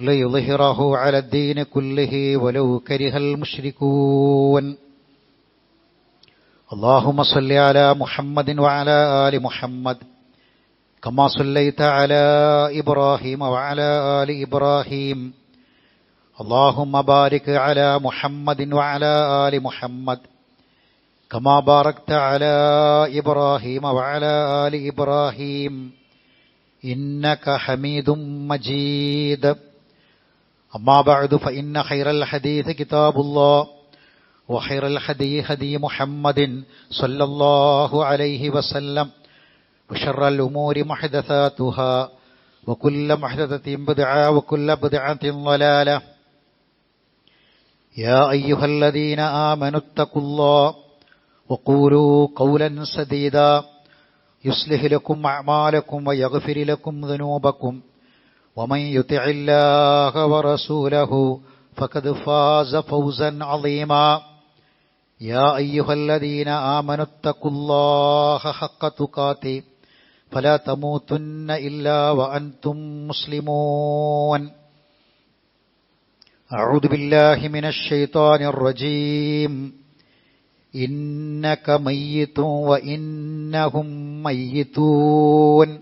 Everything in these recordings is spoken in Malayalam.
ليظهره على الدين كله ولو كره المشركون. اللهم صل على محمد وعلى آل محمد كما صليت على إبراهيم وعلى آل إبراهيم. اللهم بارك على محمد وعلى آل محمد كما باركت على إبراهيم وعلى آل إبراهيم. إنك حميد مجيد. أما بعد فإن خير الحديث كتاب الله وخير الحدي هدي محمد صلى الله عليه وسلم وشر الأمور محدثاتها وكل محدثة بدعة وكل بدعة ضلالة. يا أيها الذين آمنوا اتقوا الله وقولوا قولا سديدا يصلح لكم أعمالكم ويغفر لكم ذنوبكم. ومن يطع الله ورسوله فقد فاز فوزا عظيما يا أيها الذين آمنوا اتقوا الله حق تقاته فلا تموتن إلا وأنتم مسلمون أعوذ بالله من الشيطان الرجيم إنك ميت وإنهم ميتون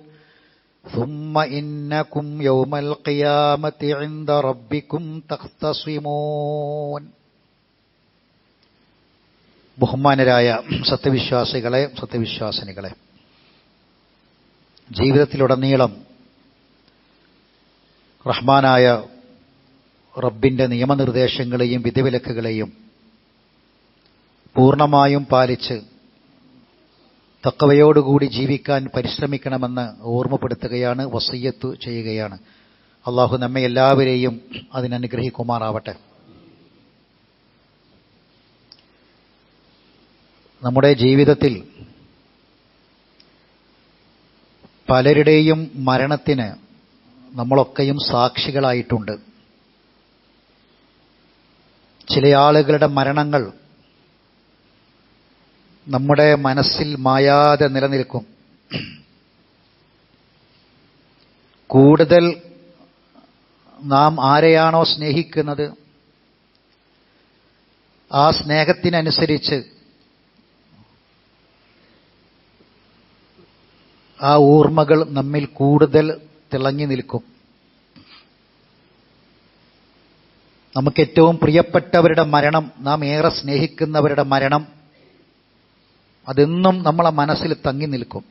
ثم إنكم يوم القيامة عند ربكم تختصمون ബഹുമാനരായ സത്യവിശ്വാസികളെ സത്യവിശ്വാസിനികളെ ജീവിതത്തിലുടനീളം റഹ്മാനായ റബ്ബിന്റെ നിയമനിർദ്ദേശങ്ങളെയും വിധിവിലക്കുകളെയും പൂർണ്ണമായും പാലിച്ച് തക്കവയോടുകൂടി ജീവിക്കാൻ പരിശ്രമിക്കണമെന്ന് ഓർമ്മപ്പെടുത്തുകയാണ് വസയ്യത്ത് ചെയ്യുകയാണ്. അള്ളാഹു നമ്മെ എല്ലാവരെയും അതിനനുഗ്രഹിക്കുമാറാവട്ടെ. നമ്മുടെ ജീവിതത്തിൽ പലരുടെയും മരണത്തിന് നമ്മളൊക്കെയും സാക്ഷികളായിട്ടുണ്ട്. ചില ആളുകളുടെ മരണങ്ങൾ നമ്മുടെ മനസ്സിൽ മായാതെ നിലനിൽക്കും. കൂടുതൽ നാം ആരെയാണോ സ്നേഹിക്കുന്നത് ആ സ്നേഹത്തിനനുസരിച്ച് ആ ഓർമ്മകൾ നമ്മിൽ കൂടുതൽ തിളങ്ങി നിൽക്കും. നമുക്ക് ഏറ്റവും പ്രിയപ്പെട്ടവരുടെ മരണം നാം ഏറെ സ്നേഹിക്കുന്നവരുടെ മരണം അതെന്നും നമ്മളെ മനസ്സിൽ തങ്ങി നിൽക്കും.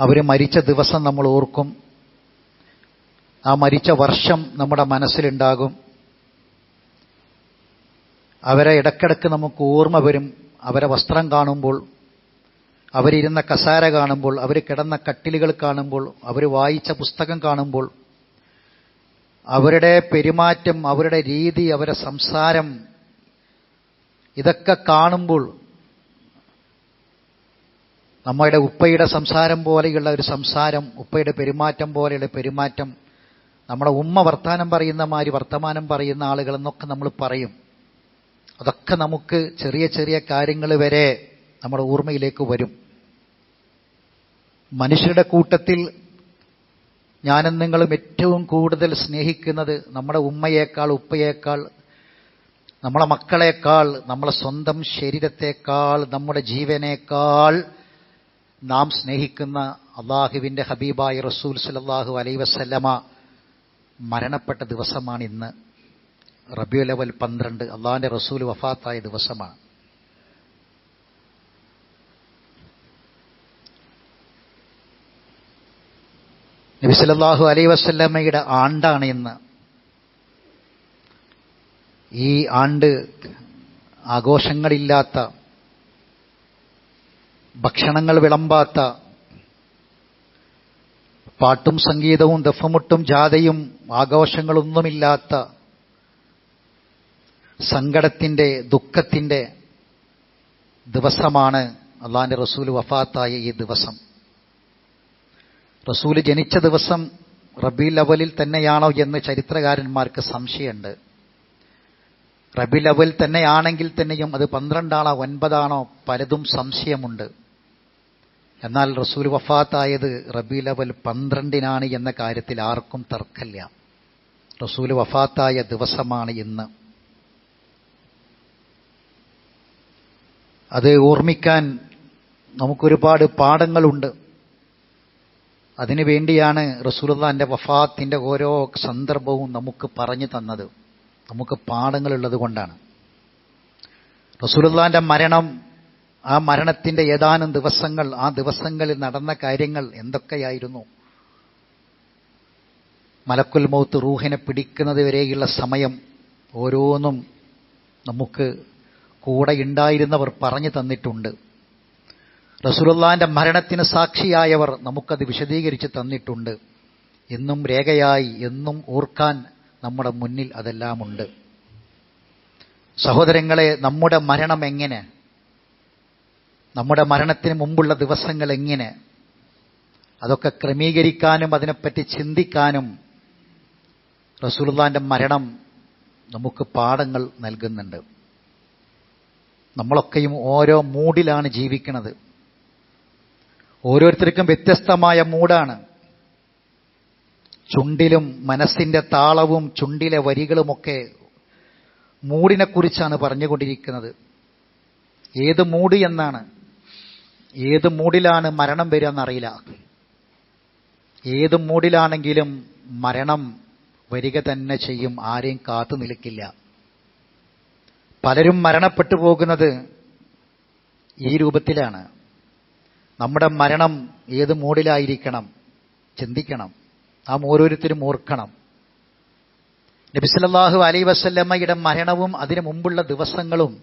അവർ മരിച്ച ദിവസം നമ്മൾ ഓർക്കും. ആ മരിച്ച വർഷം നമ്മുടെ മനസ്സിലുണ്ടാകും. അവരെ ഇടക്കിടക്ക് നമുക്ക് ഓർമ്മ വരും. അവരെ വസ്ത്രം കാണുമ്പോൾ അവരിരുന്ന കസാര കാണുമ്പോൾ അവർ കിടന്ന കട്ടിലുകൾ കാണുമ്പോൾ അവർ വായിച്ച പുസ്തകം കാണുമ്പോൾ അവരുടെ പെരുമാറ്റം അവരുടെ രീതി അവരുടെ സംസാരം ഇതൊക്കെ കാണുമ്പോൾ നമ്മുടെ ഉപ്പയുടെ സംസാരം പോലെയുള്ള ഒരു സംസാരം ഉപ്പയുടെ പെരുമാറ്റം പോലെയുള്ള പെരുമാറ്റം നമ്മുടെ ഉമ്മ വർത്താനം പറയുന്ന മാതിരി വർത്തമാനം പറയുന്ന ആളുകളെന്നൊക്കെ നമ്മൾ പറയും. അതൊക്കെ നമുക്ക് ചെറിയ ചെറിയ കാര്യങ്ങൾ വരെ നമ്മുടെ ഓർമ്മയിലേക്ക് വരും. മനുഷ്യരുടെ കൂട്ടത്തിൽ ഞാനും നിങ്ങളും ഏറ്റവും കൂടുതൽ സ്നേഹിക്കുന്നത് നമ്മുടെ ഉമ്മയേക്കാൾ ഉപ്പയേക്കാൾ നമ്മളെ മക്കളെക്കാൾ നമ്മളെ സ്വന്തം ശരീരത്തെക്കാൾ നമ്മുടെ ജീവനേക്കാൾ നാം സ്നേഹിക്കുന്ന അള്ളാഹുവിന്റെ ഹബീബായ റസൂൽ സലാഹു അലൈ വസല്ലമ മരണപ്പെട്ട ദിവസമാണ് ഇന്ന്. റബിയു ലെവൽ പന്ത്രണ്ട് അള്ളാഹിന്റെ റസൂൽ വഫാത്തായ ദിവസമാണ്. നബി സല്ലല്ലാഹു അലൈ വസ്ല്ലമ്മയുടെ ആണ്ടാണ് ഇന്ന്. ഈ ആണ്ട് ആഘോഷങ്ങളില്ലാത്ത ഭക്ഷണങ്ങൾ വിളമ്പാത്ത പാട്ടും സംഗീതവും ദഫമുട്ടും ജാഥയും ആഘോഷങ്ങളൊന്നുമില്ലാത്ത സങ്കടത്തിന്റെ ദുഃഖത്തിന്റെ ദിവസമാണ് അള്ളാന്റെ റസൂൽ വഫാത്തായ ഈ ദിവസം. റസൂൽ ജനിച്ച ദിവസം റബീൽ അവലിൽ തന്നെയാണോ എന്ന് ചരിത്രകാരന്മാർക്ക് സംശയമുണ്ട്. റബീൽ അവൽ തന്നെയാണെങ്കിൽ തന്നെയും അത് പന്ത്രണ്ടാണോ ഒൻപതാണോ പലതും സംശയമുണ്ട്. എന്നാൽ റസൂൽ വഫാത്തായത് റബി അവൽ പന്ത്രണ്ടിനാണ് എന്ന കാര്യത്തിൽ ആർക്കും തർക്കമില്ല. റസൂൽ വഫാത്തായ ദിവസമാണ് ഇന്ന്. അത് ഓർമ്മിക്കാൻ നമുക്കൊരുപാട് പാഠങ്ങളുണ്ട്. അതിനു വേണ്ടിയാണ് റസൂലുള്ളാന്റെ വഫാത്തിന്റെ ഓരോ സന്ദർഭവും നമുക്ക് പറഞ്ഞു തന്നത്. നമുക്ക് പാഠങ്ങളുള്ളത് കൊണ്ടാണ്. റസൂലുള്ളാന്റെ മരണം ആ മരണത്തിന്റെ ഏതാനും ദിവസങ്ങൾ ആ ദിവസങ്ങളിൽ നടന്ന കാര്യങ്ങൾ എന്തൊക്കെയായിരുന്നു? മലക്കുൽ മൗത്ത് റൂഹിനെ പിടിക്കുന്നത് വരെയുള്ള സമയം ഓരോന്നും നമുക്ക് കൂടെ ഉണ്ടായിരുന്നവർ പറഞ്ഞു തന്നിട്ടുണ്ട്. റസൂലുള്ളാന്റെ മരണത്തിന് സാക്ഷിയായവർ നമുക്കത് വിശദീകരിച്ച് തന്നിട്ടുണ്ട്. എന്നും രേഖയായി എന്നും ഓർക്കാൻ നമ്മുടെ മുന്നിൽ അതെല്ലാമുണ്ട്. സഹോദരങ്ങളെ നമ്മുടെ മരണം എങ്ങനെ? നമ്മുടെ മരണത്തിന് മുമ്പുള്ള ദിവസങ്ങൾ എങ്ങനെ? അതൊക്കെ ക്രമീകരിക്കാനും അതിനെപ്പറ്റി ചിന്തിക്കാനും റസൂലുള്ളാന്റെ മരണം നമുക്ക് പാഠങ്ങൾ നൽകുന്നുണ്ട്. നമ്മളൊക്കെയും ഓരോ മൂഡിലാണ് ജീവിക്കുന്നത്. ഓരോരുത്തർക്കും വ്യത്യസ്തമായ മൂടാണ്. ചുണ്ടിലും മനസ്സിന്റെ താളവും ചുണ്ടിലെ വരികളുമൊക്കെ മൂടിനെക്കുറിച്ചാണ് പറഞ്ഞുകൊണ്ടിരിക്കുന്നത്. ഏത് മൂടി എന്നാണ്? ഏത് മൂടിലാണ് മരണം വരിക എന്നറിയില്ല ഏത് മൂടിലാണെങ്കിലും മരണം വരിക തന്നെ ചെയ്യും. ആരെയും കാത്തു നിൽക്കില്ല. പലരും മരണപ്പെട്ടു പോകുന്നത് ഈ രൂപത്തിലാണ്. നമ്മുടെ മരണം ഏത് മൂടിലായിരിക്കണം? ചിന്തിക്കണം. നാം ഓരോരുത്തരും ഓർക്കണം. നബിസലല്ലാഹു അലൈ വസല്ലമ്മയുടെ മരണവും അതിനു മുമ്പുള്ള ദിവസങ്ങളും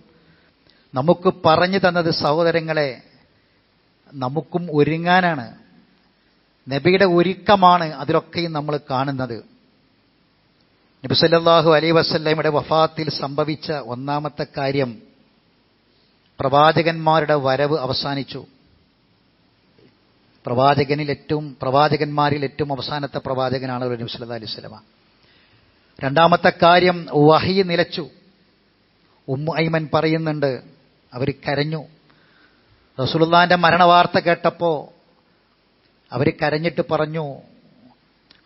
നമുക്ക് പറഞ്ഞു തന്നത് സഹോദരങ്ങളെ നമുക്കും ഒരുങ്ങാനാണ്. നബിയുടെ ഒരുക്കമാണ് അതിലൊക്കെയും നമ്മൾ കാണുന്നത്. നബിസല്ലാഹു അലൈ വസല്ലമ്മയുടെ വഫാത്തിൽ സംഭവിച്ച ഒന്നാമത്തെ കാര്യം പ്രവാചകന്മാരുടെ വരവ് അവസാനിച്ചു. പ്രവാചകനിൽ ഏറ്റവും പ്രവാചകന്മാരിൽ ഏറ്റവും അവസാനത്തെ പ്രവാചകനാണ് നബി സല്ലല്ലാഹു അലൈഹി വസല്ലമ. രണ്ടാമത്തെ കാര്യം വഹി നിലച്ചു. ഉമ്മു ഐമൻ പറയുന്നുണ്ട് അവർ കരഞ്ഞു. റസൂലുള്ളാന്റെ മരണവാർത്ത കേട്ടപ്പോ അവർ കരഞ്ഞിട്ട് പറഞ്ഞു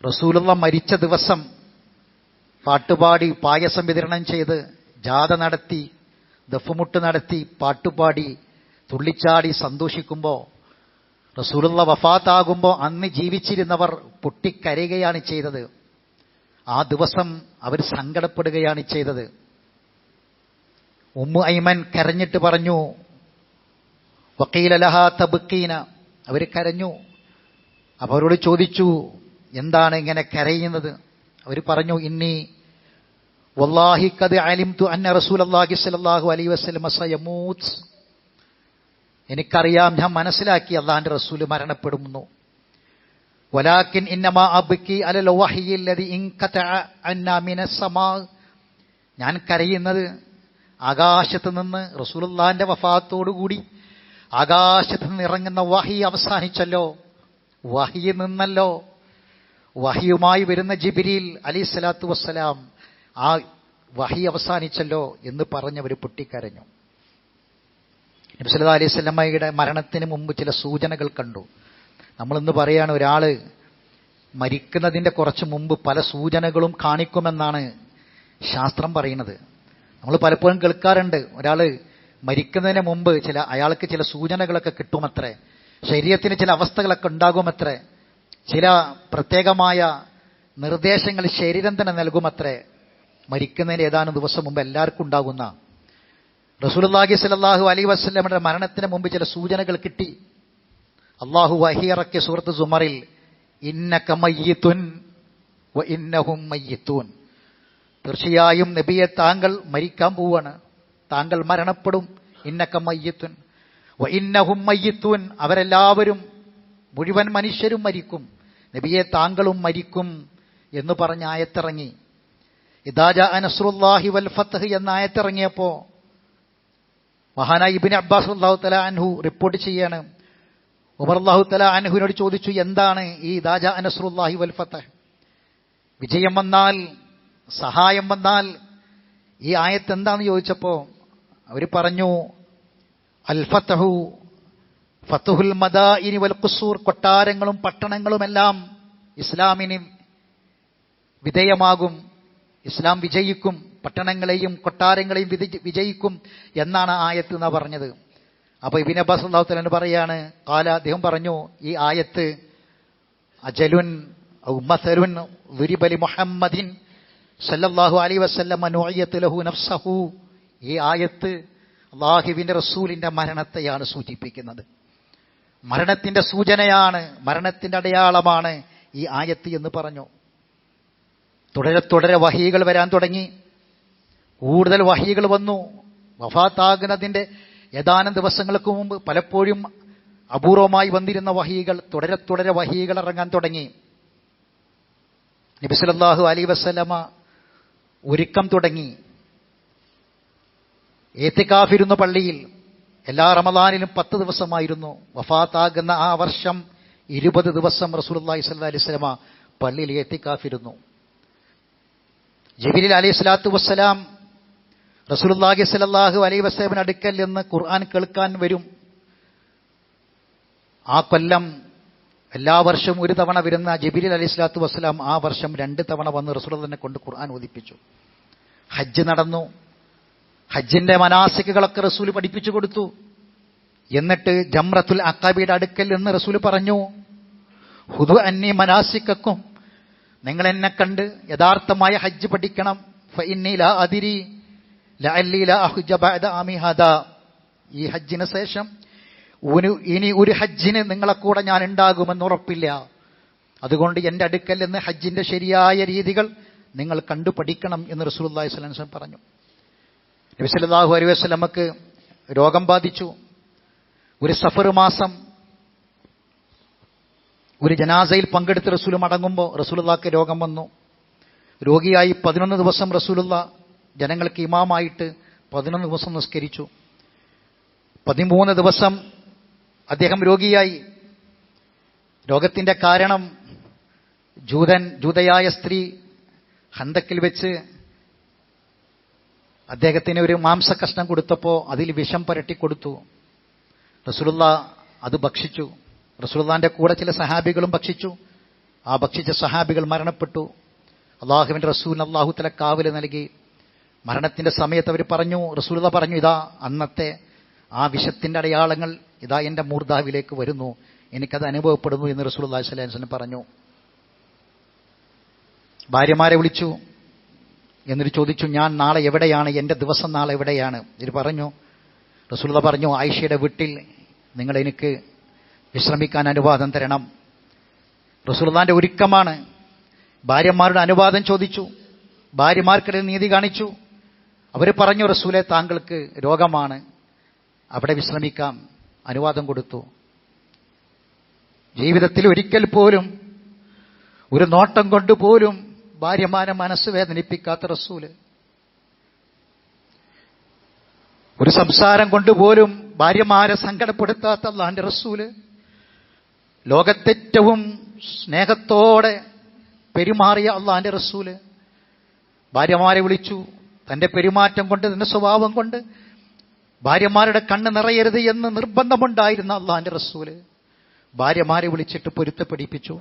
റസൂലുള്ള മരിച്ച ദിവസം പാട്ടുപാടി പായസം വിതരണം ചെയ്ത് ജാഥ നടത്തി ദഫുമുട്ട് നടത്തി പാട്ടുപാടി തുള്ളിച്ചാടി സന്തോഷിക്കുമ്പോൾ റസൂലുള്ള വഫാത്താകുമ്പോൾ അന്ന് ജീവിച്ചിരുന്നവർ പൊട്ടിക്കരയുകയാണ് ചെയ്തത്. ആ ദിവസം അവർ സങ്കടപ്പെടുകയാണ് ചെയ്തത്. ഉമ്മു ഐമൻ കരഞ്ഞിട്ട് പറഞ്ഞു വക്കീലലഹ തബുക്കീന അവർ കരഞ്ഞു. അവരോട് ചോദിച്ചു എന്താണ് ഇങ്ങനെ കരയുന്നത്? അവർ പറഞ്ഞു ഇന്നി വല്ലാഹിക്കത് അലിം തു അന്ന റസൂൽ അള്ളാഹി സലാഹു അലൈ വസ്ലം എനിക്കറിയാം ഞാൻ മനസ്സിലാക്കി അള്ളാഹാന്റെ റസൂൽ മരണപ്പെടുന്നു. വലാക്കിൻ ഇന്നമാ അബ്കി അലൽ വഹിയില്ലതി സമാ. ഞാൻ കരയുന്നത് ആകാശത്ത് നിന്ന് റസൂലുള്ളാന്റെ വഫാത്തോടുകൂടി ആകാശത്ത് നിന്ന് ഇറങ്ങുന്ന വഹി അവസാനിച്ചല്ലോ. വഹി നിന്നല്ലോ. വഹിയുമായി വരുന്ന ജിബിരിൽ അലി സ്വലാത്തു വസ്സലാം ആ വഹി അവസാനിച്ചല്ലോ എന്ന് പറഞ്ഞവർ പൊട്ടിക്കരഞ്ഞു. നബ്സല്ലാ അലൈഹി സ്വലമ്മയുടെ മരണത്തിന് മുമ്പ് ചില സൂചനകൾ കണ്ടു. നമ്മളിന്ന് പറയാണ് ഒരാൾ മരിക്കുന്നതിന്റെ കുറച്ച് മുമ്പ് പല സൂചനകളും കാണിക്കുമെന്നാണ് ശാസ്ത്രം പറയുന്നത്. നമ്മൾ പലപ്പോഴും കേൾക്കാറുണ്ട് ഒരാൾ മരിക്കുന്നതിന് മുമ്പ് ചില അയാൾക്ക് ചില സൂചനകളൊക്കെ കിട്ടുമത്രേ ശരീരത്തിന് ചില അവസ്ഥകളൊക്കെ ഉണ്ടാകുമത്രേ ചില പ്രത്യേകമായ നിർദ്ദേശങ്ങൾ ശരീരം തന്നെ നൽകുമത്രേ മരിക്കുന്നതിന് ഏതാനും ദിവസം മുമ്പ് എല്ലാവർക്കും ഉണ്ടാകുന്ന റസൂലുള്ളാഹി സലാഹു അലി വസല്ലമയുടെ മരണത്തിന് മുമ്പ് ചില സൂചനകൾ കിട്ടി. അള്ളാഹു വഹിയറക്കിയ സുഹൃത്ത് സുമറിൽ ഇന്നക മയ്യിത്തുൻ ഇന്നഹും മയ്യത്തൂൻ. തീർച്ചയായും നബിയെ താങ്കൾ മരിക്കാൻ പോവാണ്. താങ്കൾ മരണപ്പെടും. ഇന്നക മയ്യത്തുൻ വ ഇന്നഹും മയ്യത്തൂൻ. അവരെല്ലാവരും മുഴുവൻ മനുഷ്യരും മരിക്കും. നബിയെ താങ്കളും മരിക്കും എന്ന് പറഞ്ഞ ആയത്തിറങ്ങി. ഇദാജ അനസ്രുല്ലാഹി വൽ ഫത്തഹ് എന്ന മഹാനായി ഇബിൻ അബ്ബാസ് അള്ളാഹു തല അൻഹു റിപ്പോർട്ട് ചെയ്യാണ്. ഉമർ അള്ളാഹു തല അൻഹുവിനോട് ചോദിച്ചു എന്താണ് ഈ ദാജ അനസ്രുല്ലാഹി വൽഫത്ത് വിജയം വന്നാൽ സഹായം വന്നാൽ ഈ ആയത്ത് എന്താന്ന് ചോദിച്ചപ്പോ അവർ പറഞ്ഞു അൽഫത്തഹു ഫത്തുഹുൽ മദാഇനി ഇനി വൽക്കുസൂർ കൊട്ടാരങ്ങളും പട്ടണങ്ങളുമെല്ലാം ഇസ്ലാമിന് വിധേയമാകും ഇസ്ലാം വിജയിക്കും. പട്ടണങ്ങളെയും കൊട്ടാരങ്ങളെയും വിജയിക്കും എന്നാണ് ആയത്ത് എന്നാ പറഞ്ഞത്. അപ്പോൾ ഇബിൻ അബ്ബാസ് അള്ളാഹുത്തലൻ തലാൻ പറയാണ് കാല അദ്ദേഹം പറഞ്ഞു ഈ ആയത്ത് അജലുൻ ഉമ്മസരുൻ ദുരിബലി മുഹമ്മദിൻ സല്ലല്ലാഹു അലി വസല്ലം ലഹു നഫ്സഹു. ഈ ആയത്ത് അള്ളാഹുവിന്റെ റസൂലിന്റെ മരണത്തെയാണ് സൂചിപ്പിക്കുന്നത്. മരണത്തിന്റെ സൂചനയാണ് മരണത്തിന്റെ അടയാളമാണ് ഈ ആയത്ത് എന്ന് പറഞ്ഞു. തുടരെ തുടരെ വഹികൾ വരാൻ തുടങ്ങി. കൂടുതൽ വഹികൾ വന്നു. വഫാത്താകുന്നതിന്റെ ഏതാനും ദിവസങ്ങൾക്ക് മുമ്പ് പലപ്പോഴും അപൂർവമായി വന്നിരുന്ന വഹികൾ തുടരെ തുടരെ വഹികൾ ഇറങ്ങാൻ തുടങ്ങി. നബിസലല്ലാഹു അലി വസ്ലമ ഒരുക്കം തുടങ്ങി. ഏത്തിക്കാഫിരുന്ന പള്ളിയിൽ എല്ലാ റമദാനിലും പത്ത് ദിവസമായിരുന്നു. വഫാത്താകുന്ന ആ വർഷം ഇരുപത് ദിവസം റസൂലി സ്വല്ലല്ലാഹി അലൈഹി വസല്ലമ പള്ളിയിൽ ഏത്തിക്കാഫിരുന്നു. ജബിലിൽ അലി സ്വലാത്തു വസ്സലാം റസൂലുള്ളാഹി സ്വല്ലല്ലാഹു അലൈഹി വസല്ലമിന് അടുക്കൽ നിന്ന് ഖുർആൻ കേൾക്കാൻ വരും. ആ കൊല്ലം എല്ലാ വർഷവും ഒരു തവണ വരുന്ന ജിബ്രീൽ അലൈഹി സ്വലാത്തു വസ്സലാം ആ വർഷം രണ്ട് തവണ വന്ന് തന്നെ കൊണ്ട് ഖുർആൻ ഓദിപ്പിച്ചു ഹജ്ജ് നടന്നു. ഹജ്ജിന്റെ മനാസിക്കുകളൊക്കെ റസൂൽ പഠിപ്പിച്ചു കൊടുത്തു. എന്നിട്ട് ജംറത്തുൽ അക്കാബിയുടെ അടുക്കൽ എന്ന് റസൂൽ പറഞ്ഞു ഹുദു അന്നി മനാസിക്കും നിങ്ങൾ എന്നെ കണ്ട് യഥാർത്ഥമായ ഹജ്ജ് പഠിക്കണം. ഫഇന്നി ലാ അദിരി. ഈ ഹജ്ജിന് ശേഷം ഇനി ഒരു ഹജ്ജിന് നിങ്ങളെ കൂടെ ഞാൻ ഉണ്ടാകുമെന്ന് ഉറപ്പില്ല. അതുകൊണ്ട് എന്റെ അടുക്കൽ നിന്ന് ഹജ്ജിന്റെ ശരിയായ രീതികൾ നിങ്ങൾ കണ്ടു പഠിക്കണം എന്ന് റസൂലുള്ളാഹി സ്വലം പറഞ്ഞു. നബിസലാഹു അലൈ വസ്ലമക്ക് രോഗം ബാധിച്ചു. ഒരു സഫർ മാസം ഒരു ജനാസയിൽ പങ്കെടുത്ത് റസൂൽ മടങ്ങുമ്പോൾ റസൂലുള്ളാക്ക് രോഗം വന്നു. രോഗിയായി പതിനൊന്ന് ദിവസം റസൂലുള്ള ജനങ്ങൾക്ക് ഇമാമായിട്ട് പതിനൊന്ന് ദിവസം നിസ്കരിച്ചു. പതിമൂന്ന് ദിവസം അദ്ദേഹം രോഗിയായി. രോഗത്തിന്റെ കാരണം ജൂതൻ ജൂതയായ സ്ത്രീ ഹന്തക്കിൽ വെച്ച് അദ്ദേഹത്തിന് ഒരു മാംസകഷ്ണം കൊടുത്തപ്പോൾ അതിൽ വിഷം പുരട്ടി കൊടുത്തു. റസൂലുള്ള അത് ഭക്ഷിച്ചു. റസൂലുള്ളാന്റെ കൂടെ ചില സഹാബികളും ഭക്ഷിച്ചു. ആ ഭക്ഷിച്ച സഹാബികൾ മരണപ്പെട്ടു. അള്ളാഹുവിന്റെ റസൂൽ അള്ളാഹുത്തല തല കാവൽ നൽകി. മരണത്തിന്റെ സമയത്ത് അവർ പറഞ്ഞു റസൂലത പറഞ്ഞു ഇതാ അന്നത്തെ ആ വിഷത്തിന്റെ അടയാളങ്ങൾ ഇതാ എന്റെ മൂർധാവിലേക്ക് വരുന്നു. എനിക്കത് അനുഭവപ്പെടുന്നു എന്ന് റസൂൽ അള്ളാഹി സ്വലാഹു വസല്ലം പറഞ്ഞു. ഭാര്യമാരെ വിളിച്ചു എന്നിട്ട് ചോദിച്ചു ഞാൻ നാളെ എവിടെയാണ്? എന്റെ ദിവസം നാളെ എവിടെയാണ്? ഇത് പറഞ്ഞു റസൂലത പറഞ്ഞു ആയിഷയുടെ വീട്ടിൽ നിങ്ങൾ എനിക്ക് വിശ്രമിക്കാൻ അനുവാദം തരണം. റസൂലുള്ളാന്റെ ഒരുക്കമാണ്. ഭാര്യമാരുടെ അനുവാദം ചോദിച്ചു ഭാര്യമാർക്കിടയിൽ നീതി കാണിച്ചു. അവർ പറഞ്ഞു റസൂലെ താങ്കൾക്ക് രോഗമാണ്. അവിടെ വിശ്രമിക്കാം. അനുവാദം കൊടുത്തു. ജീവിതത്തിൽ ഒരിക്കൽ പോലും ഒരു നോട്ടം കൊണ്ടുപോലും ഭാര്യമാരെ മനസ്സ് വേദനിപ്പിക്കാത്ത റസൂൽ. ഒരു സംസാരം കൊണ്ടുപോലും ഭാര്യമാരെ സങ്കടപ്പെടുത്താത്ത അള്ളാന്റെ റസൂൽ. ലോകത്തേറ്റവും സ്നേഹത്തോടെ പെരുമാറിയ അള്ളാന്റെ റസൂൽ. ഭാര്യമാരെ വിളിച്ചു തന്റെ പെരുമാറ്റം കൊണ്ട് തന്റെ സ്വഭാവം കൊണ്ട് ഭാര്യമാരുടെ കണ്ണ് നിറയരുത് എന്ന് നിർബന്ധമുണ്ടായിരുന്ന അള്ളാന്റെ റസൂൽ ഭാര്യമാരെ വിളിച്ചിട്ട് പൊരുത്തപ്പെടിപ്പിച്ചു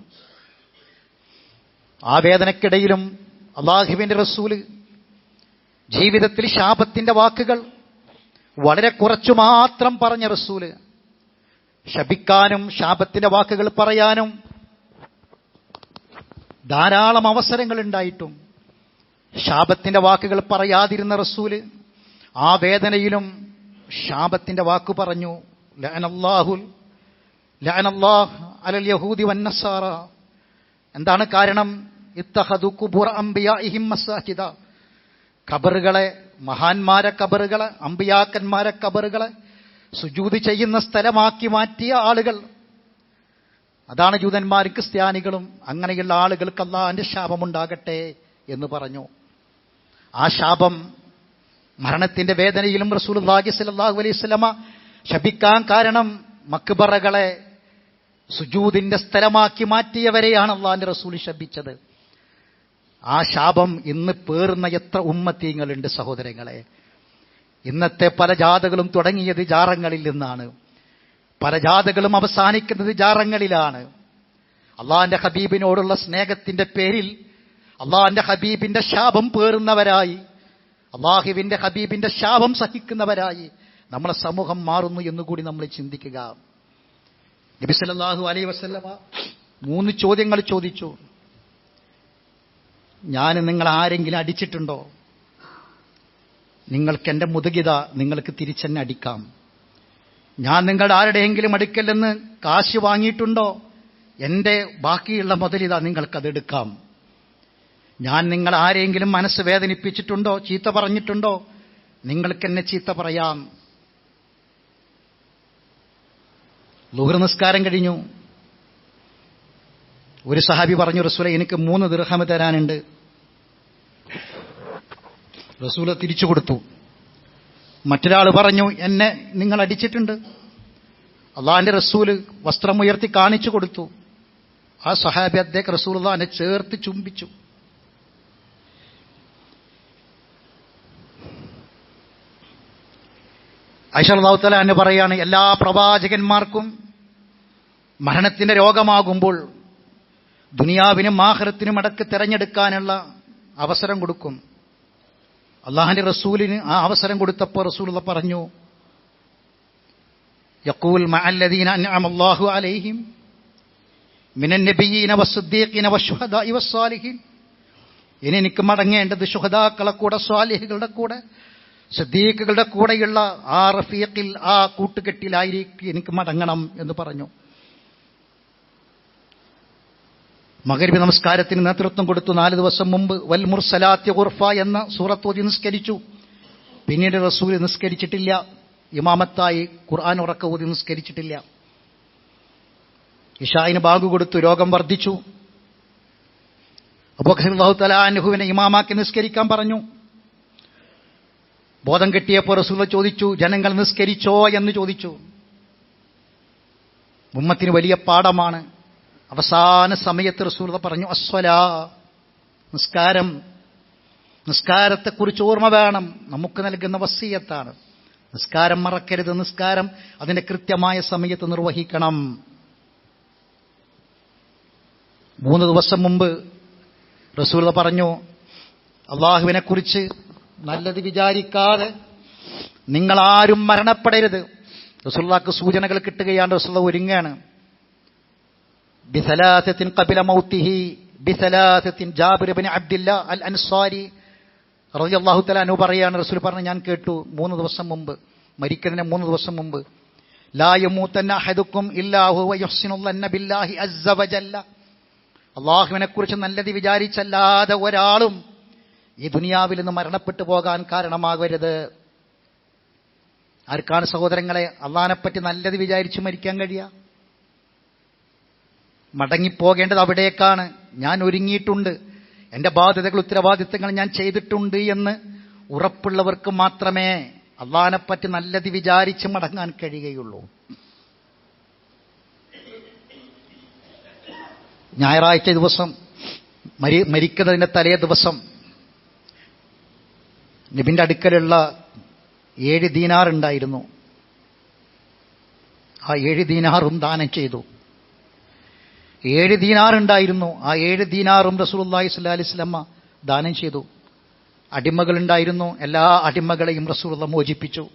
ആ വേദനക്കിടയിലും അള്ളാഹുവിന്റെ റസൂൽ ജീവിതത്തിൽ ശാപത്തിന്റെ വാക്കുകൾ വളരെ കുറച്ചു മാത്രം പറഞ്ഞ റസൂൽ ശപിക്കാനും ശാപത്തിന്റെ വാക്കുകൾ പറയാനും ധാരാളം അവസരങ്ങൾ ഉണ്ടായിട്ടും ശാപത്തിന്റെ വാക്കുകൾ പറയാതിരുന്ന റസൂൽ ആ വേദനയിലും ശാപത്തിന്റെ വാക്ക് പറഞ്ഞു ലഅനല്ലാഹുൽ ലഅനല്ലാഹ് അലൽ യഹൂദി വന്നസാറ എന്താണ് കാരണം? ഇത്തഹദു കുബുർ അംബിയാഇഹിം മസാഹിദ ഖബറുകളെ മഹാന്മാരെ ഖബറുകളെ അമ്പിയാക്കന്മാരെ ഖബറുകളെ സുജൂതി ചെയ്യുന്ന സ്ഥലമാക്കി മാറ്റിയ ആളുകൾ. അതാണ് ജൂതന്മാരും ക്രിസ്ത്യാനികളും അങ്ങനെയുള്ള ആളുകൾക്ക് അള്ളാഹിന്റെ ശാപമുണ്ടാകട്ടെ എന്ന് പറഞ്ഞു. ആ ശാപം മരണത്തിന്റെ വേദനയിലും സ്വല്ലല്ലാഹു അലൈഹി വസല്ലമ ശപിക്കാൻ കാരണം മക്ബറകളെ സുജൂദിന്റെ സ്ഥലമാക്കി മാറ്റിയവരെയാണ് അള്ളാഹിന്റെ റസൂൽ ശപിച്ചത്. ആ ശാപം ഇന്ന് പേറുന്ന എത്ര ഉമ്മത്തീങ്ങളുണ്ട് സഹോദരങ്ങളെ. ഇന്നത്തെ പല ജാഥകളും തുടങ്ങിയത് ജാറങ്ങളിൽ നിന്നാണ്. പല ജാഥകളും അവസാനിക്കുന്നത് ജാറങ്ങളിലാണ്. അള്ളാഹിന്റെ ഹബീബിനോടുള്ള സ്നേഹത്തിന്റെ പേരിൽ അള്ളാഹിന്റെ ഹബീബിന്റെ ശാപം പേറുന്നവരായി അള്ളാഹുവിന്റെ ഹബീബിന്റെ ശാപം സഹിക്കുന്നവരായി നമ്മളെ സമൂഹം മാറുന്നു എന്നുകൂടി നമ്മൾ ചിന്തിക്കുക. നബി അലൈ അലൈഹി വസല്ലമ മൂന്ന് ചോദ്യങ്ങൾ ചോദിച്ചു. ഞാൻ നിങ്ങൾ ആരെങ്കിലും അടിച്ചിട്ടുണ്ടോ? നിങ്ങൾക്ക് എന്റെ മുതുകിത നിങ്ങൾക്ക് തിരിച്ചെന്നെ അടിക്കാം. ഞാൻ നിങ്ങളുടെ ആരുടെയെങ്കിലും അടുക്കല്ലെന്ന് കാശ് വാങ്ങിയിട്ടുണ്ടോ? എന്റെ ബാക്കിയുള്ള മുതലിത നിങ്ങൾക്കതെടുക്കാം ഞാൻ നിങ്ങൾ ആരെങ്കിലും മനസ്സ് വേദനിപ്പിച്ചിട്ടുണ്ടോ ചീത്ത പറഞ്ഞിട്ടുണ്ടോ? നിങ്ങൾക്ക് എന്നെ ചീത്ത പറയാം. ലുഹർ നിസ്കാരം കഴിഞ്ഞു. ഒരു സഹാബി പറഞ്ഞു റസൂല എനിക്ക് മൂന്ന് ദൃഹമ തരാനുണ്ട്. റസൂല തിരിച്ചു കൊടുത്തു. മറ്റൊരാൾ പറഞ്ഞു എന്നെ നിങ്ങൾ അടിച്ചിട്ടുണ്ട്. അള്ളാഹിന്റെ റസൂൽ വസ്ത്രമുയർത്തി കാണിച്ചു കൊടുത്തു. ആ സഹാബി അദ്ദേഹം റസൂൽ എന്നെ ചേർത്ത് ചുംബിച്ചു. ഐഷർദാവുത്തല എന്ന് പറയാണ് എല്ലാ പ്രവാചകന്മാർക്കും മരണത്തിന്റെ രോഗമാകുമ്പോൾ ദുനിയാവിനും ആഹൃത്തിനും അടക്ക് തിരഞ്ഞെടുക്കാനുള്ള അവസരം കൊടുക്കും. അള്ളാഹിന്റെ റസൂലിന് ആ അവസരം കൊടുത്തപ്പോൾ റസൂൽ പറഞ്ഞു യക്കൂൽ മഅല്ലദീന അലൈഹിം മിനൻ നബിയീന വസ്സുദ്ദീഖീന ഇനി എനിക്ക് മടങ്ങേണ്ടത് ശുഹദാക്കളെ കൂടെ സ്വാലിഹികളുടെ കൂടെ സിദ്ദീഖുകളുടെ കൂടെയുള്ള ആ റഫീഖിൽ ആ കൂട്ടുകെട്ടിലായിരിക്കും എനിക്ക് മടങ്ങണം എന്ന് പറഞ്ഞു. മകരവി നമസ്കാരത്തിന് നേതൃത്വം കൊടുത്തു. നാല് ദിവസം മുമ്പ് വൽ മുർസലാത്യ ഉർഫ എന്ന സൂറത്തോതി നിസ്കരിച്ചു. പിന്നീട് റസൂൽ നിസ്കരിച്ചിട്ടില്ല. ഇമാമത്തായി ഖുർആൻ ഉറക്ക ഊതി നിസ്കരിച്ചിട്ടില്ല. ഇഷായിന് ബാങ്ക് കൊടുത്തു രോഗം വർദ്ധിച്ചു. അബൂഖർഹു തലാനുഹുവിനെ ഇമാമാക്കി നിസ്കരിക്കാൻ പറഞ്ഞു. ബോധം കെട്ടിയപ്പോൾ റസൂൽ ചോദിച്ചു ജനങ്ങൾ നിസ്കരിച്ചോ? എന്ന് ചോദിച്ചു. ഉമ്മത്തിന് വലിയ പാഠമാണ്. അവസാന സമയത്ത് റസൂൽ പറഞ്ഞു അസ്വല നിസ്കാരം നിസ്കാരത്തെക്കുറിച്ച് ഓർമ്മ വേണം. നമുക്ക് നൽകുന്ന വസീയത്താണ്. നിസ്കാരം മറക്കരുത്. നിസ്കാരം അതിന്റെ കൃത്യമായ സമയത്ത് നിർവഹിക്കണം. മൂന്ന് ദിവസം മുമ്പ് റസൂൽ പറഞ്ഞു അള്ളാഹുവിനെ കുറിച്ച് നല്ലത് വിചാരിക്കാതെ നിങ്ങളാരും മരണപ്പെടരുത്. റസുല്ലാക്ക് സൂചനകൾ കിട്ടുകയാണ് റസുള്ള ഒരുങ്ങാണ് ബിസലാസത്തിൻ കപില മൗത്തിഹി ബിസലാസത്തിൻ ജാബിർ ബിൻ അബ്ദില്ല അൽ അൻസാരി റളിയല്ലാഹു തആല അനു പറയാണ് റസൂൽ പറഞ്ഞു ഞാൻ കേട്ടു മൂന്ന് ദിവസം മുമ്പ് മരിക്കുന്നതിന് മൂന്ന് ദിവസം മുമ്പ്. ലാ യമൂതന്ന അഹദുക്കും ഇല്ലാ ഹുവ യുഹ്സിനുല്ലന്ന ബില്ലാഹി അസ്സ വജല്ല അള്ളാഹുവിനെ കുറിച്ച് നല്ലത് വിചാരിച്ചല്ലാതെ ഒരാളും ഈ ദുനിയാവിൽ നിന്ന് മരണപ്പെട്ടു പോകാൻ കാരണമാകരുത്. ആർക്കാണ് സഹോദരങ്ങളെ അള്ളഹാനെപ്പറ്റി നല്ലത് വിചാരിച്ചു മരിക്കാൻ കഴിയുക? മടങ്ങിപ്പോകേണ്ടത് അവിടേക്കാണ്. ഞാൻ ഒരുങ്ങിയിട്ടുണ്ട്. എന്റെ ബാധ്യതകൾ ഉത്തരവാദിത്തങ്ങൾ ഞാൻ ചെയ്തിട്ടുണ്ട് എന്ന് ഉറപ്പുള്ളവർക്ക് മാത്രമേ അള്ളഹാനെപ്പറ്റി നല്ലത് വിചാരിച്ച് മടങ്ങാൻ കഴിയുകയുള്ളൂ. ഞായറാഴ്ച ദിവസം മരി മരിക്കുന്നതിന്റെ തലേ ദിവസം നബിന്റെ അടുക്കലുള്ള ഏഴ് ദീനാർ ഉണ്ടായിരുന്നു. ആ ഏഴ് ദീനാറും ദാനം ചെയ്തു. ഏഴ് ദീനാർ ഉണ്ടായിരുന്നു. ആ ഏഴ് ദീനാറും റസൂലുള്ളാഹി സ്വല്ലാ അലൈഹി വസല്ലമ ദാനം ചെയ്തു. അടിമകളുണ്ടായിരുന്നു എല്ലാ അടിമകളെയും റസൂലുള്ള മോചിപ്പിച്ചു.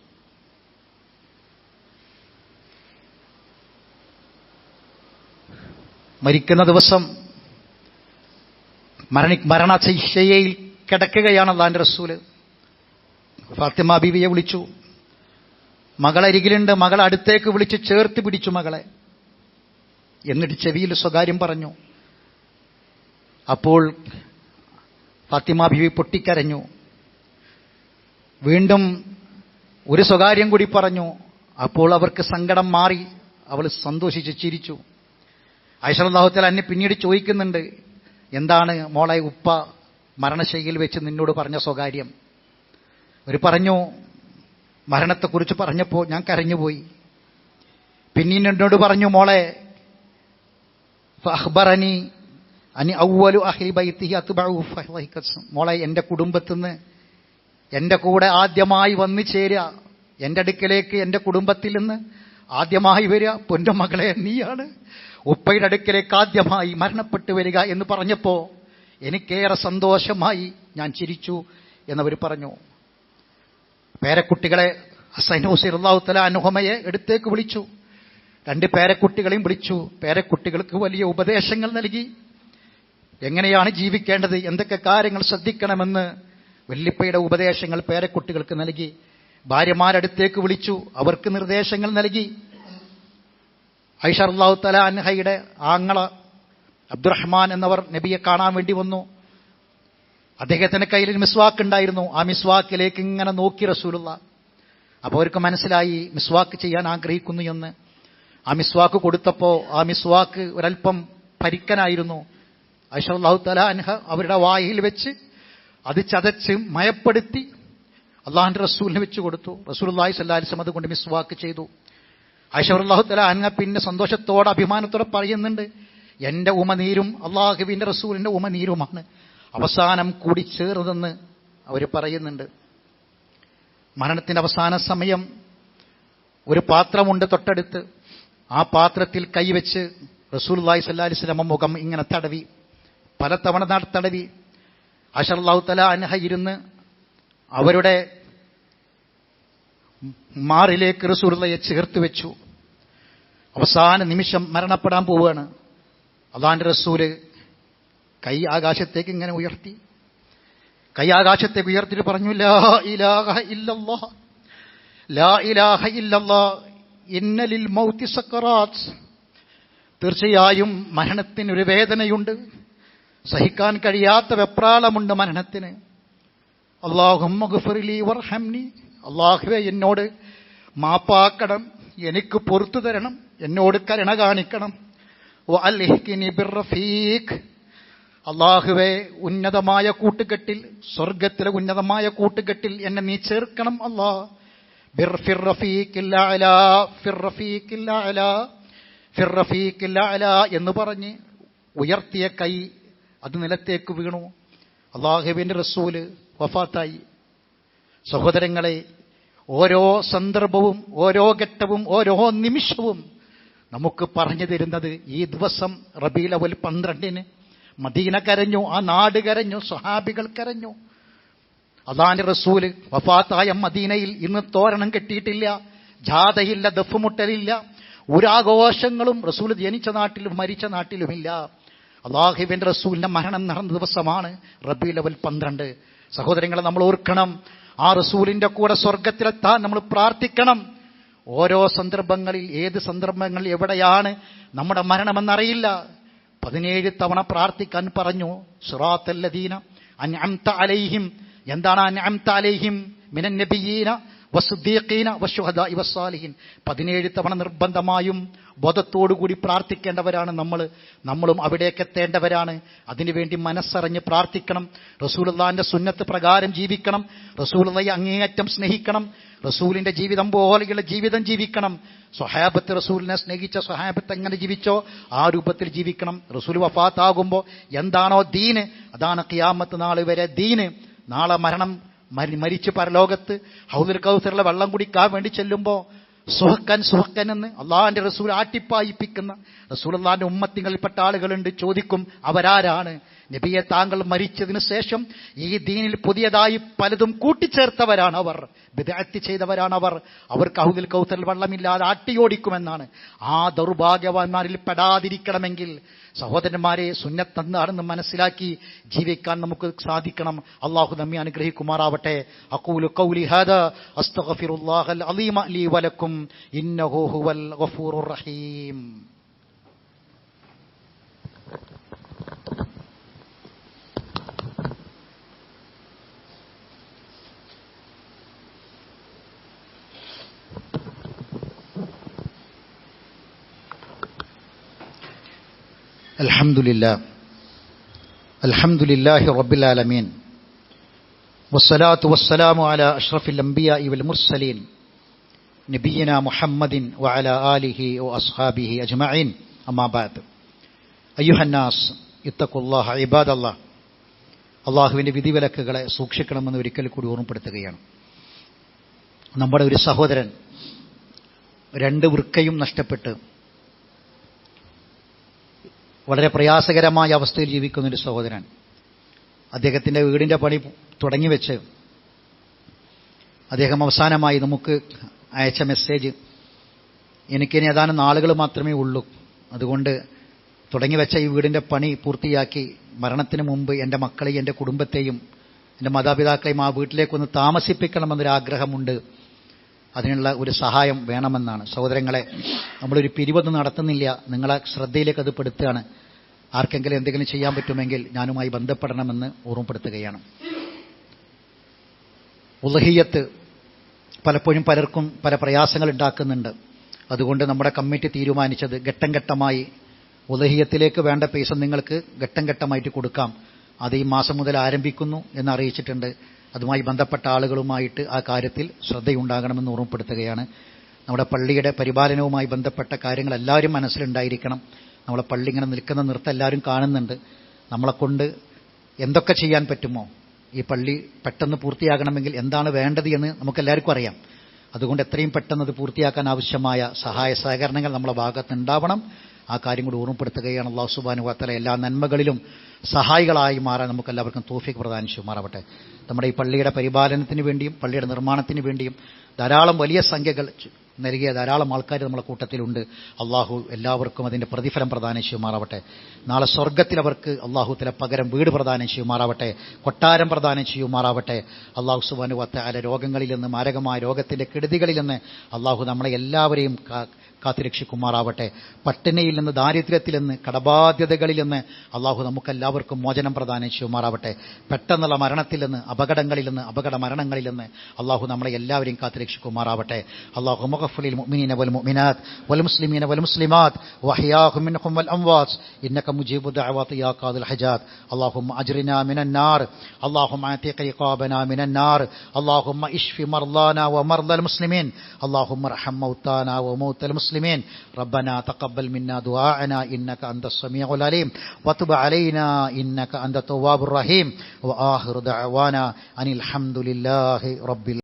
മരിക്കുന്ന ദിവസം മരണി മരണശിക്ഷയിൽ കിടക്കുകയാണ് അള്ളാന്റെ റസൂൽ. ഫാത്തിമ ബീവിയെ വിളിച്ചു. മകളരികിലുണ്ട് മകൾ അടുത്തേക്ക് വിളിച്ച് ചേർത്ത് പിടിച്ചു മകളെ. എന്നിട്ട് ചെവിയിൽ സ്വകാര്യം പറഞ്ഞു. അപ്പോൾ ഫാത്തിമ ബീവി പൊട്ടിക്കരഞ്ഞു. വീണ്ടും ഒരു സ്വകാര്യം കൂടി പറഞ്ഞു. അപ്പോൾ അവർക്ക് സങ്കടം മാറി. അവൾ സന്തോഷിച്ച് ചിരിച്ചു. ഐശ്വരദാഹത്തിൽ എന്നെ പിന്നീട് ചോദിക്കുന്നുണ്ട്. എന്താണ് മോളെ ഉപ്പ മരണശൈലിയിൽ വെച്ച് നിന്നോട് പറഞ്ഞ സ്വകാര്യം? ഒരു പറഞ്ഞു മരണത്തെക്കുറിച്ച് പറഞ്ഞപ്പോൾ ഞാൻ കരഞ്ഞുപോയി. പിന്നീട് എന്നോട് പറഞ്ഞു മോളെ അഹ്ബറനി അനി ഔവലു അഹ്ലി ബൈത്തിഹി മോളെ എന്റെ കുടുംബത്തിൽ നിന്ന് എന്റെ കൂടെ ആദ്യമായി വന്നു ചേരുക. എന്റെ അടുക്കലേക്ക് എന്റെ കുടുംബത്തിൽ നിന്ന് ആദ്യമായി വരിക. പൊന്റെ മകളെ നീയാണ് ഉപ്പയുടെ അടുക്കലേക്ക് ആദ്യമായി മരണപ്പെട്ടു വരിക എന്ന് പറഞ്ഞപ്പോൾ എനിക്കേറെ സന്തോഷമായി ഞാൻ ചിരിച്ചു എന്നവർ പറഞ്ഞു. പേരക്കുട്ടികളെ ഹുസൈൻ അള്ളാഹുത്തല അനുഹമയെ എടുത്തേക്ക് വിളിച്ചു. രണ്ട് പേരക്കുട്ടികളെയും വിളിച്ചു. പേരക്കുട്ടികൾക്ക് വലിയ ഉപദേശങ്ങൾ നൽകി. എങ്ങനെയാണ് ജീവിക്കേണ്ടത്? എന്തൊക്കെ കാര്യങ്ങൾ ശ്രദ്ധിക്കണമെന്ന് വല്ലിപ്പയുടെ ഉപദേശങ്ങൾ പേരക്കുട്ടികൾക്ക് നൽകി. ഭാര്യമാരടുത്തേക്ക് വിളിച്ചു. അവർക്ക് നിർദ്ദേശങ്ങൾ നൽകി. ഐഷർ അള്ളാഹു തല അൻഹയുടെ ആങ്ങള അബ്ദുറഹ്മാൻ എന്നവർ നബിയെ കാണാൻ വേണ്ടി വന്നു. അദ്ദേഹത്തിന്റെ കയ്യിൽ മിസ്വാക്ക് ഉണ്ടായിരുന്നു. ആ മിസ്വാക്കിലേക്ക് ഇങ്ങനെ നോക്കി റസൂലുള്ള. അപ്പോൾ അവർക്ക് മനസ്സിലായി മിസ്വാക്ക് ചെയ്യാൻ ആഗ്രഹിക്കുന്നു എന്ന്. ആ മിസ്വാക്ക് കൊടുത്തപ്പോൾ ആ മിസ്വാക്ക് ഒരൽപ്പം പരിക്കനായിരുന്നു. ഐഷല്ലാഹു തല അൻഹ അവരുടെ വായിൽ വെച്ച് അത് ചതച്ച് മയപ്പെടുത്തി അള്ളാഹിന്റെ റസൂലിന് വെച്ച് കൊടുത്തു. റസൂൽ സല്ലാസ്ലം അതുകൊണ്ട് മിസ്വാക്ക് ചെയ്തു. ഐഷറുല്ലാഹു തല അൻഹ പിന്നെ സന്തോഷത്തോടെ അഭിമാനത്തോടെ പറയുന്നുണ്ട് എന്റെ ഉമനീരും അള്ളാഹുവിന്റെ റസൂലിന്റെ ഉമനീരുമാണ്. അവസാനം കൂടി ചേർന്നെന്ന് അവർ പറയുന്നുണ്ട്. മരണത്തിന്റെ അവസാന സമയം ഒരു പാത്രമുണ്ട് തൊട്ടടുത്ത്. ആ പാത്രത്തിൽ കൈവച്ച് റസൂൽല്ലാഹി സല്ലാ അലിസ്ലമ മുഖം ഇങ്ങനെ തടവി പല തവണ തടവി. അഷർലാഹു തല അനഹ ഇരുന്ന് അവരുടെ മാറിലേക്ക് റസൂലയെ ചേർത്ത് വെച്ചു. അവസാന നിമിഷം മരണപ്പെടാൻ പോവുകയാണ്. അതാന്റെ റസൂൽ കൈ ആകാശത്തേക്ക് ഇങ്ങനെ ഉയർത്തി. കൈ ആകാശത്തേക്ക് ഉയർത്തിട്ട് പറഞ്ഞു ലാ ഇലാഹ ഇല്ലല്ലാ ലാ ഇലാഹ ഇല്ലല്ലാ ഇന്നലിൽ മൗത്തി സക്കറാത്ത്. തീർച്ചയായും മരണത്തിനൊരു വേദനയുണ്ട്. സഹിക്കാൻ കഴിയാത്ത വെപ്രാളമുണ്ട് മരണത്തിന്. അള്ളാഹുമ്മി വർഹംനി അള്ളാഹുവെ എന്നോട് മാപ്പാക്കണം എനിക്ക് പൊറത്തു തരണം എന്നോട് കരുണ കാണിക്കണം. അള്ളാഹുവെ ഉന്നതമായ കൂട്ടുകെട്ടിൽ സ്വർഗത്തിലെ ഉന്നതമായ കൂട്ടുകെട്ടിൽ എന്നെ നീ ചേർക്കണം അള്ളാ. എന്ന് പറഞ്ഞ് ഉയർത്തിയ കൈ അത് നിലത്തേക്ക് വീണു. അള്ളാഹുവിന്റെ റസൂൽ വഫാത്തായി. സഹോദരങ്ങളെ ഓരോ സന്ദർഭവും ഓരോ ഘട്ടവും ഓരോ നിമിഷവും നമുക്ക് പറഞ്ഞു തരുന്നത് ഈ ദിവസം റബീലവൽ പന്ത്രണ്ടിന് മദീന കരഞ്ഞു ആ നാട് കരഞ്ഞു സ്വഹാബികൾ കരഞ്ഞു. അതാണ് റസൂൽ വഫാത്തായ മദീനയിൽ ഇന്ന് തോരണം കെട്ടിയിട്ടില്ല ജാഥയില്ല ദഫുമുട്ടലില്ല ഒരാഘോഷങ്ങളും റസൂൽ ജനിച്ച നാട്ടിലും മരിച്ച നാട്ടിലുമില്ല. അള്ളാഹിബിൻ റസൂലിന്റെ മരണം നടന്ന ദിവസമാണ് റബി ലെവൽ പന്ത്രണ്ട്. സഹോദരങ്ങളെ നമ്മൾ ഓർക്കണം ആ റസൂലിന്റെ കൂടെ സ്വർഗത്തിലെത്താൻ നമ്മൾ പ്രാർത്ഥിക്കണം. ഓരോ സന്ദർഭങ്ങളിൽ ഏത് സന്ദർഭങ്ങളിൽ എവിടെയാണ് നമ്മുടെ മരണമെന്നറിയില്ല. പതിനേഴ് തവണ പ്രാർത്ഥിക്കാൻ പറഞ്ഞു. സുറാത്തല്ലദീന അൻഅംത അലൈഹിം. എന്താണ് അൻഅംത അലൈഹിം? മിനൻ നബിയീന വസുദ്ദീഖീന വസുഹദ ഇവസാലിഹിൻ പതിനേഴ് തവണ നിർബന്ധമായും ബോധത്തോടുകൂടി പ്രാർത്ഥിക്കേണ്ടവരാണ് നമ്മൾ നമ്മളും അവിടേക്ക് എത്തേണ്ടവരാണ്. അതിനുവേണ്ടി മനസ്സറിഞ്ഞ് പ്രാർത്ഥിക്കണം. റസൂലുള്ളാന്റെ സുന്നത്ത് പ്രകാരം ജീവിക്കണം. റസൂലുള്ളയെ അങ്ങേയറ്റം സ്നേഹിക്കണം. റസൂലിന്റെ ജീവിതം പോലെയുള്ള ജീവിതം ജീവിക്കണം. സ്വഹാബത്ത് റസൂലിനെ സ്നേഹിച്ച സ്വഹാബത്ത് എങ്ങനെ ജീവിച്ചോ ആ രൂപത്തിൽ ജീവിക്കണം. റസൂൽ വഫാത്താകുമ്പോൾ എന്താണോ ദീന്? അതാണ് കിയാമത്ത് നാൾ വരെ ദീന്. നാളെ മരണം മരിച്ച് പരലോകത്ത് ഹൗദുൽ കൗസറിലെ വെള്ളം കുടിക്കാൻ വേണ്ടി ചെല്ലുമ്പോൾ സുഹക്കൻ സുഹക്കൻ എന്ന് അള്ളാഹിന്റെ റസൂൽ ആട്ടിപ്പായിപ്പിക്കുന്ന റസൂൽ അള്ളാഹിന്റെ ഉമ്മത്തിങ്ങളിൽപ്പെട്ട ആളുകളുണ്ട്. ചോദിക്കും അവരാരാണ്? നബിയെ താങ്കൾ മരിച്ചതിന് ശേഷം ഈ ദീനിൽ പുതിയതായി പലതും കൂട്ടിച്ചേർത്തവരാണ് അവർ. വിദഗ്ധി ചെയ്തവരാണ് അവർ. അവർക്ക് അഹുദിൽ കൗസൽ വെള്ളമില്ലാതെ ആട്ടിയോടിക്കുമെന്നാണ്. ആ ദൗർഭാഗ്യവാന്മാരിൽ പെടാതിരിക്കണമെങ്കിൽ സഹോദരന്മാരെ സുന്നത്തെന്താണെന്ന് മനസ്സിലാക്കി ജീവിക്കാൻ നമുക്ക് സാധിക്കണം. അള്ളാഹു നമ്മെ അനുഗ്രഹിക്കുമാറാവട്ടെ. അക്കൂലു കൗലി അലീമ വലക്കും ഇന്നഹു ഹുവൽ റഹീം. الحمد لله الحمد لله رب العالمين والصلاة والسلام على أشرف الأنبياء والمرسلين نبينا محمد وعلى آله وأصحابه أجمعين أما بعد أيها الناس اتقوا الله عباد الله അള്ളാഹുവിൻ്റെ വിധിവിലക്കുകളെ സൂക്ഷിക്കണമെന്ന് ഒരിക്കൽ കൂടി ഓർമ്മപ്പെടുത്തുകയാണ് നമ്മുടെ ഒരു സഹോദരൻ രണ്ട് വൃക്കയും നഷ്ടപ്പെട്ട് വളരെ പ്രയാസകരമായ അവസ്ഥയിൽ ജീവിക്കുന്ന ഒരു സഹോദരൻ. അദ്ദേഹത്തിന്റെ വീടിന്റെ പണി തുടങ്ങിവെച്ച് അദ്ദേഹം അവസാനമായി നമുക്ക് അയച്ച മെസ്സേജ് എനിക്കിനി ഏതാനും നാളുകൾ മാത്രമേ ഉള്ളൂ. അതുകൊണ്ട് തുടങ്ങിവെച്ച ഈ വീടിന്റെ പണി പൂർത്തിയാക്കി മരണത്തിന് മുമ്പ് എന്റെ മക്കളെയും എന്റെ കുടുംബത്തെയും എന്റെ മാതാപിതാക്കളെയും ആ വീട്ടിലേക്കൊന്ന് താമസിപ്പിക്കണമെന്നൊരാഗ്രഹമുണ്ട്. അതിനുള്ള ഒരു സഹായം വേണമെന്നാണ്. സഹോദരങ്ങളെ നമ്മളൊരു പിരിവൊന്നും നടത്തുന്നില്ല. നിങ്ങളെ ശ്രദ്ധയിലേക്ക് അത് പെടുത്തുകയാണ്. ആർക്കെങ്കിലും എന്തെങ്കിലും ചെയ്യാൻ പറ്റുമെങ്കിൽ ഞാനുമായി ബന്ധപ്പെടണമെന്ന് ഓർമ്മപ്പെടുത്തുകയാണ്. ഉലഹിയത്ത് പലപ്പോഴും പലർക്കും പല പ്രയാസങ്ങൾ ഉണ്ടാക്കുന്നുണ്ട്. അതുകൊണ്ട് നമ്മുടെ കമ്മിറ്റി തീരുമാനിച്ചത് ഘട്ടം ഘട്ടമായി ഉലഹിയത്തിലേക്ക് വേണ്ട പൈസ നിങ്ങൾക്ക് ഘട്ടം ഘട്ടമായിട്ട് കൊടുക്കാം. അത് ഈ മാസം മുതൽ ആരംഭിക്കുന്നു എന്ന് അറിയിച്ചിട്ടുണ്ട് അതുമായി ബന്ധപ്പെട്ട ആളുകളുമായിട്ട് ആ കാര്യത്തിൽ ശ്രദ്ധയുണ്ടാകണമെന്ന് ഓർമ്മപ്പെടുത്തുകയാണ്. നമ്മുടെ പള്ളിയുടെ പരിപാലനവുമായി ബന്ധപ്പെട്ട കാര്യങ്ങൾ എല്ലാവരും മനസ്സിലുണ്ടായിരിക്കണം. നമ്മളെ പള്ളി ഇങ്ങനെ നിൽക്കുന്ന നൃത്തം എല്ലാവരും കാണുന്നുണ്ട്. നമ്മളെക്കൊണ്ട് എന്തൊക്കെ ചെയ്യാൻ പറ്റുമോ? ഈ പള്ളി പെട്ടെന്ന് പൂർത്തിയാകണമെങ്കിൽ എന്താണ് വേണ്ടത് എന്ന് നമുക്കെല്ലാവർക്കും അറിയാം. അതുകൊണ്ട് എത്രയും പെട്ടെന്ന് അത് പൂർത്തിയാക്കാൻ ആവശ്യമായ സഹായ സഹകരണങ്ങൾ നമ്മളെ ഭാഗത്തുണ്ടാവണം. ആ കാര്യം കൂടി ഓർമ്മപ്പെടുത്തുകയാണ് അള്ളാഹു സുബാനു വാത്തല എല്ലാ നന്മകളിലും സഹായികളായി മാറാൻ നമുക്കെല്ലാവർക്കും തോഫിക്ക് പ്രധാനിച്ചു ചെയ്യുമാറാവട്ടെ. നമ്മുടെ ഈ പള്ളിയുടെ പരിപാലനത്തിന് വേണ്ടിയും പള്ളിയുടെ നിർമ്മാണത്തിന് വേണ്ടിയും ധാരാളം വലിയ സംഖ്യകൾ നൽകിയ ധാരാളം ആൾക്കാർ നമ്മുടെ കൂട്ടത്തിലുണ്ട്. അള്ളാഹു എല്ലാവർക്കും അതിന്റെ പ്രതിഫലം പ്രദാനം ചെയ്യുമാറാവട്ടെ. നാളെ സ്വർഗത്തിൽ അവർക്ക് അള്ളാഹു തല പകരം വീട് പ്രദാനം ചെയ്യുമാറാവട്ടെ. കൊട്ടാരം പ്രദാനം ചെയ്യുമാറാവട്ടെ. അള്ളാഹു സുബാനു വത്താല രോഗങ്ങളിൽ നിന്ന് മാരകമായ രോഗത്തിന്റെ കെടുതികളിൽ നിന്ന് അള്ളാഹു നമ്മളെ എല്ലാവരെയും കാത്തിരക്ഷിക്കുമാറാവട്ടെ. പട്ടിണിയിൽ നിന്ന് ദാരിദ്ര്യത്തിൽ നിന്ന് കടബാധ്യതകളിൽ നിന്ന് അള്ളാഹു നമുക്കെല്ലാവർക്കും മോചനം പ്രദാനം ചെയ്യുമാറാവട്ടെ. പെട്ടെന്നുള്ള മരണത്തിൽ നിന്ന് അപകടങ്ങളിൽ നിന്ന് അപകട മരണങ്ങളിൽ നിന്ന് അള്ളാഹു നമ്മളെ എല്ലാവരെയും കാത്തിരക്ഷിക്കുമാറാവട്ടെ. അള്ളാഹു മുഖഫുലിൽ മുഅ്മിനീന വൽ മുഅ്മിനാത്ത് വൽ മുസ്ലിമീന വൽ മുസ്ലിമാത്ത് വഹിയാഹും മിൻഹും വൽ അംവാസ് ഇന്നക മുജീബു ദഅവാതി യാ ഖാദിൽ ഹജാത്ത്. അല്ലാഹുമ്മ അജ്റിനാ മിനൻ നാർ. അല്ലാഹുമ്മ അതീഖ് റിഖാബനാ മിനൻ നാർ. അല്ലാഹുമ്മ ഇഷ്ഫി മർദാനാ വ മർദൽ മുസ്ലിമീൻ. അല്ലാഹുമ്മ റഹം മൗതാനാ വമൗതൽ മുസ്ലിമീൻ المسلمين. ربنا تقبل منا دعاءنا إنك أنت السميع العليم. وتب علينا إنك أنت التواب الرحيم. وآخر دعوانا أن الحمد لله رب